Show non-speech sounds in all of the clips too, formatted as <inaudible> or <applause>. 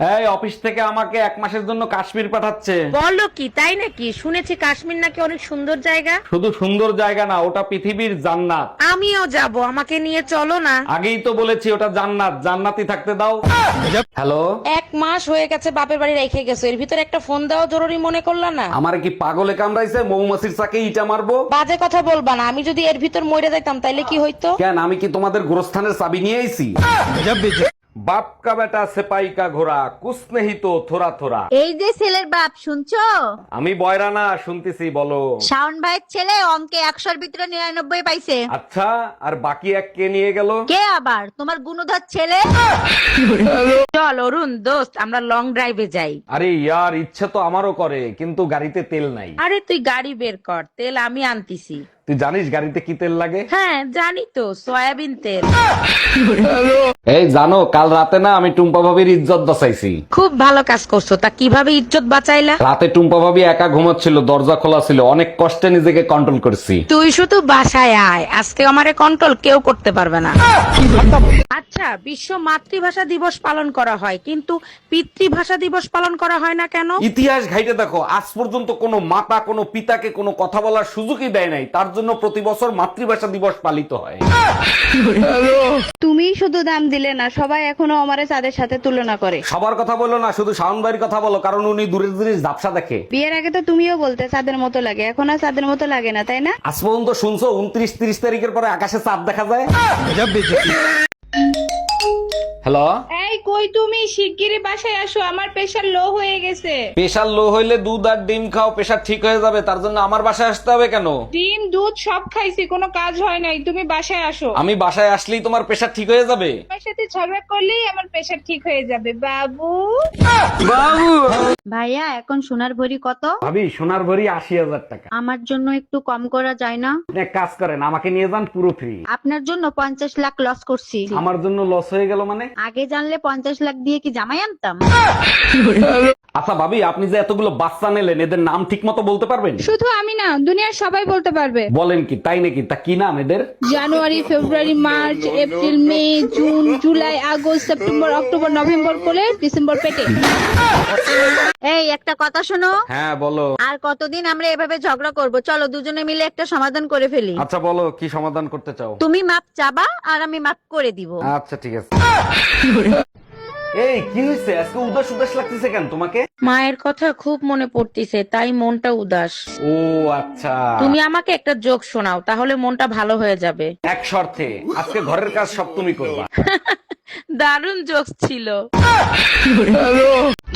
এই অফিস থেকে আমাকে এক মাসের জন্য কাশ্মীর পাঠাচ্ছে। বলো কি তাই নাকি? শুনেছি কাশ্মীর নাকি অনেক সুন্দর জায়গা। শুধু সুন্দর জায়গা না ওটা পৃথিবীর জান্নাত। আমিও যাব আমাকে নিয়ে চলো না। আগেই তো বলেছি ওটা জান্নাত। জান্নাতি থাকতে দাও। হ্যালো? এক মাস হয়ে গেছে বাপের বাড়ি রেখে গেছো এর ভিতরে একটা ফোন দেওয়া জরুরি মনে করলা না। আমার কি পাগলে কামড়াইছে? মৌমাছির চাকে ইটা মারবো? বাজে কথা বলবা না আমি যদি এর ভিতর মরে যাইতাম তাইলে কি হইতো? কেন আমি কি তোমাদের গোরস্থানের চাবি নিয়ে আইছি? বাপ কা বেটা সেপাই কা ঘোড়া কুছ নেহি তো থোড়া থোড়া। এই যে ছেলের বাপ শুনছো? আমি বয়রা না শুনতেছি বলো। শাওন ভাইয়ের ছেলে অঙ্কে একশোর ভিতরে নিরানব্বই পাইছে। আচ্ছা আর বাকি এক কে নিয়ে গেল? কে আবার? তোমার গুণধর ছেলে? চল অরুণ দোস্ত আমরা লং ড্রাইভে যাই। আরে ইয়ার ইচ্ছে তো আমারও করে কিন্তু গাড়িতে তেল নাই। আরে তুই গাড়ি বের কর তেল আমি আনতিছি। তুই জানিস গাড়িতে কি তেল লাগে? হ্যাঁ জানি তো সয়াবিন তেল। এই জানো কাল রাতে না আমি টুম্পা ভাবির ইজ্জত বাঁচাইছি। খুব ভালো কাজ করছ তা কীভাবে ইজ্জত বাঁচাইলা? রাতে টুম্পা ভাবি একা ঘুমাচ্ছিল দরজা খোলা ছিল অনেক কষ্টে নিজেকে কন্ট্রোল করছি। তুই শুধু বাসায় আয় আজকে আমারে কন্ট্রোল কেউ করতে পারবে না। আচ্ছা বিশ্ব মাতৃভাষা দিবস পালন করা হয় কিন্তু পিতৃভাষা দিবস পালন করা হয় না কেন? ইতিহাস ঘাইটে দেখো আজ পর্যন্ত কোনো মাতা কোনো পিতাকে কোনো কথা বলার সুযোগই দেয় নাই তার জন্য প্রতি বছর মাতৃভাষা দিবস পালিত হয়। তুমি শুধু দাম দিলে না সবাই এখনও আমারে চাঁদের সাথে তুলনা করে। সবার কথা বলো না শুধু শাওন ভাইয়ের কথা বলো কারণ উনি দূরের জিনিস ঝাপসা দেখে। বিয়ের আগে তো তুমিও বলতে চাঁদের মতো লাগে। এখন আর চাঁদের মতো লাগে না তাই না? আজ পর্যন্ত শুনছো উনত্রিশ তিরিশ তারিখের পরে আকাশে চাঁদ দেখা যায়? হ্যালো এই কই তুমি? শিগগিরই বাসায় আসো আমার প্রেশার লো হয়ে গেছে। প্রেশার লো হইলে দুধ আর ডিম খাও প্রেশার ঠিক হয়ে যাবে তার জন্য আমার বাসায় আসতে হবে কেন? ডিম দুধ সব খাইছি কোনো কাজ হয় নাই তুমি বাসায় আসো। আমি বাসায় আসলেই তোমার প্রেশার ঠিক হয়ে যাবে? আমার সাথে ঝগড়া করলেই আমার প্রেশার ঠিক হয়ে যাবে বাবু। ভাইয়া এখন সোনার ভরি কত? ভাবি সোনার ভরি আশি হাজার টাকা। আমার জন্য একটু কম করা যায় না? আপনি এক কাজ করেন আমাকে নিয়ে যান পুরো ফ্রি আপনার জন্য পঞ্চাশ লাখ লস করছি। আমার জন্য লস হয়ে গেল মানে? আগে জানলে পঞ্চাশ লাখ দিয়ে কি জামাই আনতাম? আচ্ছা ভাবি আপনি যে এতগুলো বাচ্চা নিলেন এদের নাম ঠিক মতো বলতে পারবেন? শুধু আমি না দুনিয়ার সবাই বলতে পারবে। বলেন কি তাই নাকি? তা কি নাম এদের? জানুয়ারি February March April May June July August September October November করে ডিসেম্বর পেটে। এই একটা কথা শোনো। হ্যাঁ বলো। আর কতদিন আমরা এভাবে ঝগড়া করব? চলো দুজনে মিলে একটা সমাধান করে ফেলি। আচ্ছা বলো কি সমাধান করতে চাও? তুমি মাপ চাবা আর আমি মাপ করে দিব। আচ্ছা ঠিক আছে। এই কি হয়েছে আজকে উদাস উদাস লাগতেছে কেন তোমাকে? মায়ের কথা খুব মনে পড়তিছে তাই মনটা উদাস। ও আচ্ছা। তুমি আমাকে একটা জোক শোনাও তাহলে মনটা ভালো হয়ে যাবে। এক শর্তে আজকে ঘরের কাজ সব তুমি করবা। <laughs> দারুণ জোক ছিল। <laughs>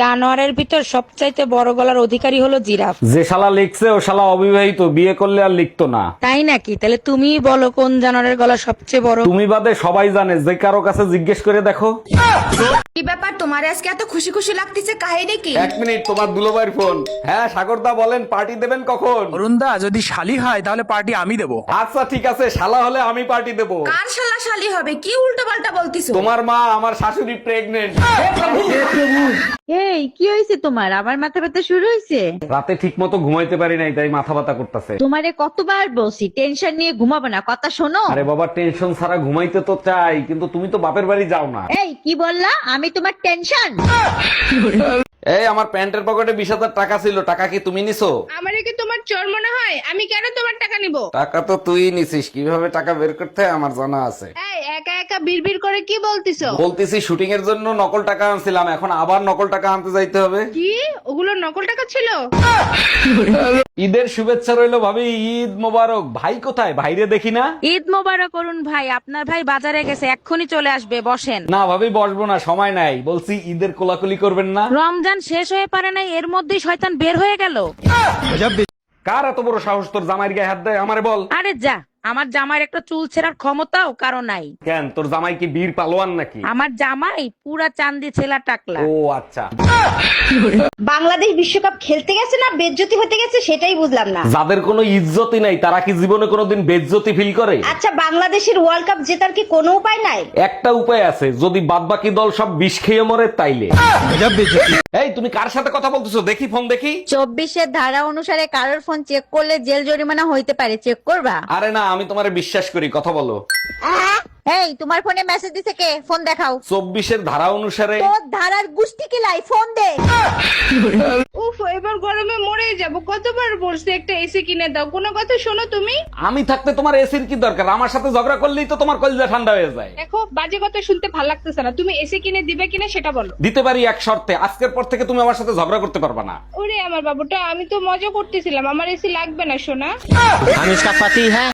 জানোয়ারের ভিতর সবচাইতে বড় গলার অধিকারী হলো জিরাফ। যে শালা লিখছে ও শালা অবিবাহিত বিয়ে করলে আর লিখতো না। তাই নাকি? তাহলে তুমিই বলো কোন জানোয়ারের গলা সবচেয়ে বড়। তুমি বাদে সবাই জানে যে কারও কাছে জিজ্ঞেস করে দেখো। কি ব্যাপার তোমার আজকে এত খুশি খুশি লাগতেছে কাহিনী কি? এক মিনিট তোমার দুলোবাইর ফোন। হ্যাঁ সাগরদা বলেন পার্টি দেবেন কখন? অরুণদা যদি শালি হয় তাহলে পার্টি আমি দেবো। আচ্ছা ঠিক আছে শালা হলে আমি পার্টি দেবো। কার শালা শালি হবে? কি উল্টো পাল্টা বলতিছো? তোমার মা আমার শাশুড়ি প্রেগনেন্ট এই কি হয়েছে তোমার? আবার মাথা ব্যথা শুরু হয়েছে? রাতে ঠিক মতো ঘুমাইতে পারি নাই তাই মাথা ব্যথা করতেছে। তোমারে কতবার বলছি টেনশন নিয়ে ঘুমাবো না কথা শোনো। আরে বাবা টেনশন ছাড়া ঘুমাইতে তো চাই কিন্তু তুমি তো বাপের বাড়ি যাও না। এই কি বললা? আমি তোমার টেনশন? এই আমার প্যান্টের পকেটে বিশ হাজার টাকা ছিল টাকা কি তুমি নিছো? আমার কি তোমার চোর মনে হয়? আমি কেন তোমার টাকা নিব? টাকা তো তুই নিছিস কীভাবে টাকা বের করতে হয় আমার জানা আছে। একা একা বিড়বিড় করে কি বলতিছো? বলতেছি শুটিং এর জন্য নকল টাকা আনছিলাম এখন আবার নকল টাকা আনতে যাইতে হবে। কি? ওগুলো নকল টাকা ছিল? ঈদের শুভেচ্ছা রইল ভাবি ঈদ মোবারক। ভাই কোথায়? ভাইরে দেখি না? ঈদ মোবারক করুন ভাই আপনার ভাই বাজারে গেছে এক্ষুনি চলে আসবে বসেন। না ভাবি বসবো না সময় নাই। বলছি ঈদের কোলাকুলি করবেন না? রমজান শেষ হয়ে পারে নাই এর মধ্যেই শয়তান বের হয়ে গেল। কার এত বড় সাহস তোর জামাইয়ের গায়ে হাত দেয়? আমারে বল। আরে যা আমার জামাইয়ের একটা চুল ছেঁড়ার ক্ষমতাও কারও নাই। কেন? তোর জামাই কি বীর পালোয়ান নাকি? আমার জামাই পুরা চান্দি ছেলা টাকলা। ও আচ্ছা। বাংলাদেশ বিশ্বকাপ খেলতে গেছে না বেজ্জতি হতে গেছে সেটাই বুঝলাম না। যাদের কোনো ইজ্জতই নাই তারা কি জীবনে কোনোদিন বেজ্জতি ফিল করে? আচ্ছা বাংলাদেশের ওয়ার্ল্ড কাপ জেতার কি কোনো উপায় নাই? একটা উপায় আছে যদি বাদবাকি দল সব বিষ খেয়ে মরে তাইলে। এই তুমি কার সাথে কথা বলতেছো? দেখি ফোন দেখি। চব্বিশের ধারা অনুসারে কারোর ফোন চেক করলে জেল জরিমানা হইতে পারে। চেক করবা? আরে না আমি তোমারে বিশ্বাস করি কথা বলো এই তোমার ফোনে মেসেজ দিছে কে ফোন দেখাও চব্বিশের ধারা অনুসারে তোর ধারার গুষ্টি কিলাই ফোন দে উফ এবার গরমে মরে যাব কতবার বলছি একটা এসি কিনে দাও কোনো কথা শোনো তুমি আমি থাকতে তোমার এসির কি দরকার আমার সাথে ঝগড়া করলেই তো তোমার কলিজা ঠান্ডা হয়ে যায় দেখো বাজে কথা শুনতে ভালো লাগতেছে না তুমি এসি কিনে দিবে কিনা সেটা বলো দিতে পারি এক শর্তে আজকের পর থেকে তুমি আমার সাথে ঝগড়া করতে পারবা না ওরে আমার বাবুটা আমি তো মজা করতেছিলাম আমার এসি লাগবে না সোনা हम इसका पति है